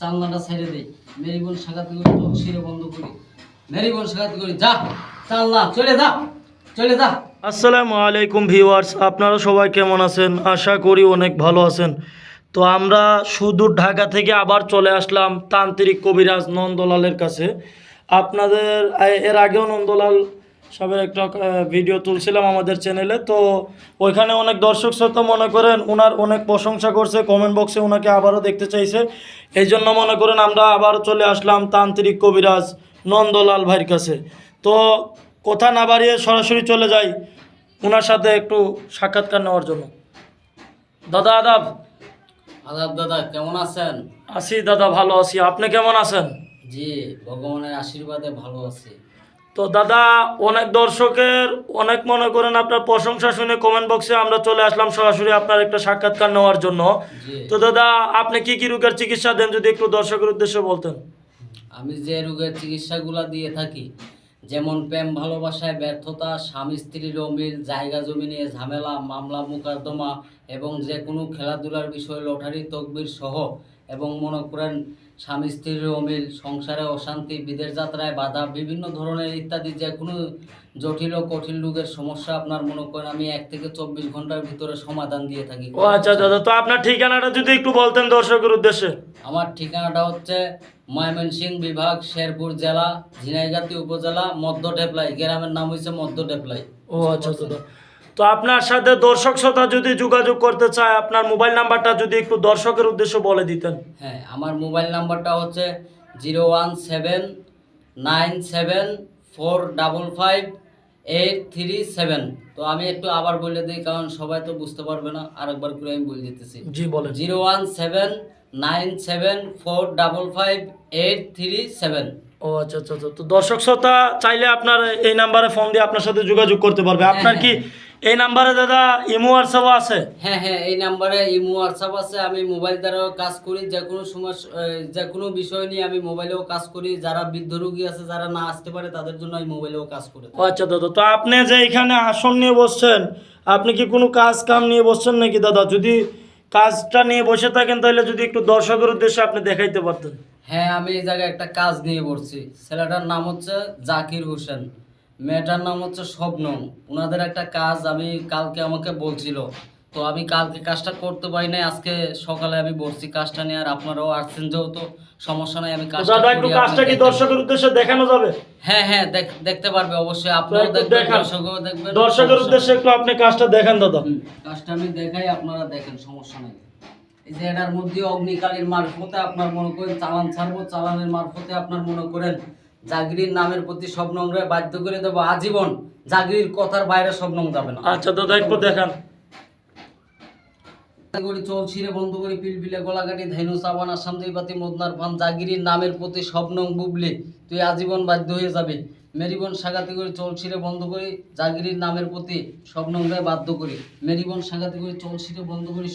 জানলাটা ছেড়ে দেই। মেরিবন সাগাতে করে চোখ শিরে বন্ধ করি। মেরিবন সাগাতে করি, যা জানলা চলে যা চলে যা। আসসালামু আলাইকুম ভিউয়ার্স, আপনারা সবাই কেমন আছেন? আশা করি অনেক ভালো আছেন। তো আমরা সুদূর ঢাকা থেকে আবার চলে আসলাম তান্ত্রিক কবিরাজ নন্দলালের কাছে। আপনাদের, এর আগেও নন্দলাল সবের একটা ভিডিও তুলছিলাম আমাদের চ্যানেলে তো ওইখানে অনেক দর্শক শ্রোতা মনে করেন ওনার অনেক প্রশংসা করছে কমেন্ট বক্সে ওনাকে আবারও দেখতে চাইছে। এই জন্য মনে করেন আমরা আবারও চলে আসলাম তান্ত্রিক কবিরাজ নন্দলাল ভাইয়ের কাছে। তো কথা না বাড়িয়ে সরাসরি চলে যাই ওনার সাথে একটু সাক্ষাৎকার নেওয়ার জন্য। দাদা আদাব। আদাব দাদা কেমন আছেন? আছি দাদা ভালো আছি। আপনি কেমন আছেন? জি ভগবানের আশীর্বাদে ভালো আছি। তো দাদা অনেক দর্শকের অনেক মনে করেন আপনার প্রশংসা শুনে কমেন্ট বক্সে আমরা চলে আসলাম সরাসরি আপনার একটা সাক্ষাৎকার নেওয়ার জন্য। তো দাদা আপনি কি কি রোগের চিকিৎসা দেন যদি একটু দর্শকের উদ্দেশ্যে বলতেন? আমি যে রোগের চিকিৎসাগুলো দিয়ে থাকি যেমন প্রেম ভালোবাসায় ব্যর্থতা স্বামী স্ত্রীর অমিল জায়গা জমি নিয়ে ঝামেলা মামলা মোকদ্দমা এবং যে কোনো খেলাধুলার বিষয় লটারি তকবির সহ এবং মনে করেন স্বামী স্ত্রীর অমিল সংসারে অশান্তি বিদেশ যাত্রায় বাধা বিভিন্ন ধরনের ইত্যাদি যে কোনো জটিল ও কঠিন রোগের সমস্যা আপনার মনে করেন আমি এক থেকে চব্বিশ ঘণ্টার ভিতরে সমাধান দিয়ে থাকি। ও আচ্ছা দাদা তো আপনার ঠিকানাটা যদি একটু বলতেন দর্শকের উদ্দেশ্যে। আমার ঠিকানাটা হচ্ছে ময়মনসিংহ বিভাগ শেরপুর জেলা ঝিনাইগাতি উপজেলা মধ্য টেপলাই গ্রামের নাম হচ্ছে মধ্য টেপলাই ও আচ্ছা দাদা তো আপনার সাথে দর্শক শ্রোতা যদি যোগাযোগ করতে চায় আপনার মোবাইল নাম্বারটা যদি একটু দর্শকের উদ্দেশ্যে বলে দিতেন। হ্যাঁ আমার মোবাইল নাম্বারটা হচ্ছে zero one seven nine seven four double five eight three seven. তো আমি একটু আবার বলে দিই কারণ সবাই তো বুঝতে পারবে না আরেকবার করে আমি বলে দিতেছি। জি বলেন। Zero one seven nine seven four double five eight three seven. ও আচ্ছা আচ্ছা আচ্ছা। তো দর্শক শ্রোতা চাইলে আপনার এই নাম্বারে ফোন দিয়ে আপনার সাথে যোগাযোগ করতে পারবে। আপনার কি এই নাম্বারে দাদা ইমো হোয়াটসঅ্যাপ আছে? হ্যাঁ হ্যাঁ এই নাম্বারে ইমো হোয়াটসঅ্যাপ আছে। আমি মোবাইল দ্বারাও কাজ করি। যে কোনো সময় যে কোনো বিষয় নিয়ে আমি মোবাইলেও কাজ করি। যারা বৃদ্ধ রোগী আছে যারা না আসতে পারে তাদের জন্য আমি মোবাইলেও কাজ করি। আচ্ছা দাদা তো আপনি যে এখানে আসন নিয়ে বসছেন আপনি কি কোনো কাজ কাম নিয়ে বসছেন নাকি দাদা? যদি কাজটা নিয়ে বসে থাকেন তাহলে যদি একটু দর্শকের উদ্দেশ্যে আপনি দেখাইতে পারতেন। হ্যাঁ আমি এই জায়গায় একটা কাজ নিয়ে বসছি। ছেলেটার নাম হচ্ছে জাকির হোসেন। মেয়েটার নাম হচ্ছে স্বপ্নম। ওনাদের একটা কাজ আমি কালকে আমাকে বলছিল। তো আমি কালকে কাজটা করতে পারি নাই আজকে সকালে আমি বলছি কাজটা নিয়ে আর আপনারাও আসছেন যেহেতু সমস্যা নাই আমি কাজটা একটু কাজটা কি দর্শকের উদ্দেশ্যে দেখানো যাবে? হ্যাঁ হ্যাঁ দেখতে পারবে অবশ্যই আপনারাও দেখবেন দর্শকও দেখবেন দর্শকের উদ্দেশ্যে একটু আপনি কাজটা দেখান দাদা। কাজটা আমি দেখাই আপনারা দেখেন সমস্যা নাই। এই যে এটার মধ্যে অগ্নিকালীর মারফতে আপনার মনে করেন চালান ছাড়বো চালানের মারফতে আপনার মনে করেন জাগরির নামের প্রতি স্বপ্নংরে বাধ্য করে দেবো। আজীবন জাগরির কথার বাইরে স্বপ্নং যাবে না। আচ্ছা দাদা একটু দেখান। করি চল ছিঁড়ে বন্ধ করে পিলপিলে গলাকাটি ধেনু সাবান আসাম পাতি মদনার পান জাগিরির নামের প্রতি বুবলি তুই আজীবন বাধ্য হয়ে যাবি। মেরিবন সাগাতি করে চল ছিঁড়ে বন্ধ করি জাগিরির নামের প্রতি বাধ্য করি। মেরিবন সাগাতি করে চল ছিঁড়ে বন্ধ করি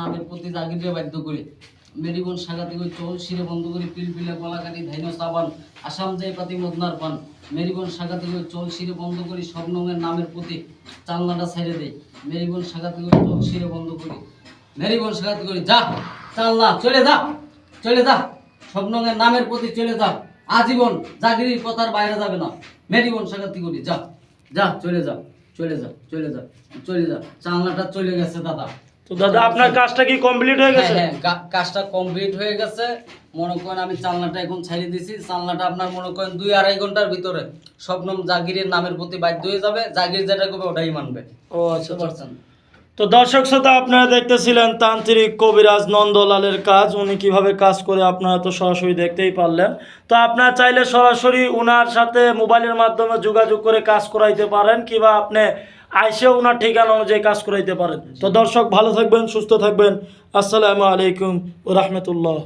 নামের প্রতি জাগিরে বাধ্য করি। মেরিবন সাগাতি করে চল ছিঁড়ে বন্ধ করি পিলপিলে গলাকাটি ধেনু সাবান, আসাম পাতি মদনার পান। মেরিবন সাগাতি করে চল ছিঁড়ে বন্ধ করি স্বপ্নংয়ের নামের প্রতি চালনাটা ছেড়ে দেই মেরিবন সাগাতি করে চল ছিঁড়ে বন্ধ করি। মেরিবন সাগাতি করি যা চাল না চলে যা চলে যা। স্বপ্নঙ্গের নামের প্রতি চলে যা। আজীবন জাগিরির কথার বাইরে যাবে না। মেরিবন সাগাতি করি যা যা, চলে যা চলে যা চলে যা চলে যা। চালনাটা চলে গেছে, দাদা। তো দাদা আপনার কাজটা কি কমপ্লিট হয়ে হ্যাঁ গেছে? হ্যাঁ কা- কাজটা কমপ্লিট হয়ে গেছে। মনে করেন আমি চালনাটা এখন ছাড়িয়ে দিছি। চালনাটা আপনার মনে করেন দুই আড়াই ঘণ্টার ভিতরে স্বপ্নম জাগিরের নামের প্রতি বাধ্য হয়ে যাবে। জাগির যেটা করবে ওটাই মানবে। ও আচ্ছা পারছেন? তো দর্শক শ্রোতা আপনারা দেখতেছিলেন তান্ত্রিক কবিরাজ নন্দলালের কাজ। উনি কীভাবে কাজ করে আপনারা তো সরাসরি দেখতেই পারলেন। তো আপনারা চাইলে সরাসরি ওনার সাথে মোবাইলের মাধ্যমে যোগাযোগ করে কাজ করাইতে পারেন কিংবা আপনি আইসে ওনার ঠিকানা অনুযায়ী কাজ করাইতে পারেন তো দর্শক, ভালো থাকবেন, সুস্থ থাকবেন। আসসালামু আলাইকুম রহমতুল্লাহ।